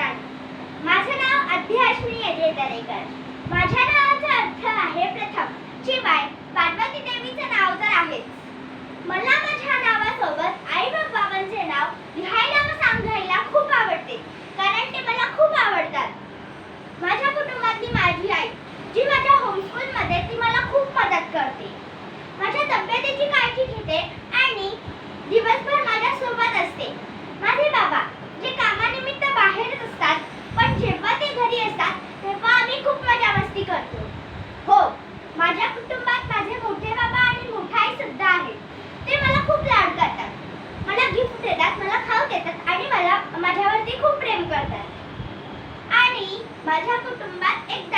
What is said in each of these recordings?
नमस्कार माझं नाव अध्याश्मी अजय दरेकर. माझ्या नावाचा अर्थ आहे प्रथम शिवाय पार्वती देवीचं नाव तर आहेच. मला माझ्या कुटुंबात एक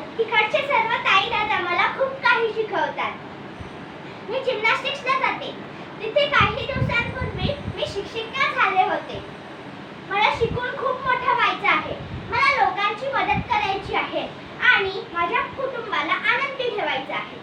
तिकडचे सर्व ताई दादा मला खूप काही शिकवतात. मी जिमनॅस्टिक्सला जाते. तिथे काही दिवसांपूर्वी मी शिक्षिका झाले होते. मला शिकून खूप मोठं व्हायचं आहे. मला लोकांची मदत करायची आहे आणि माझ्या कुटुंबाला आनंदी ठेवायचा आहे.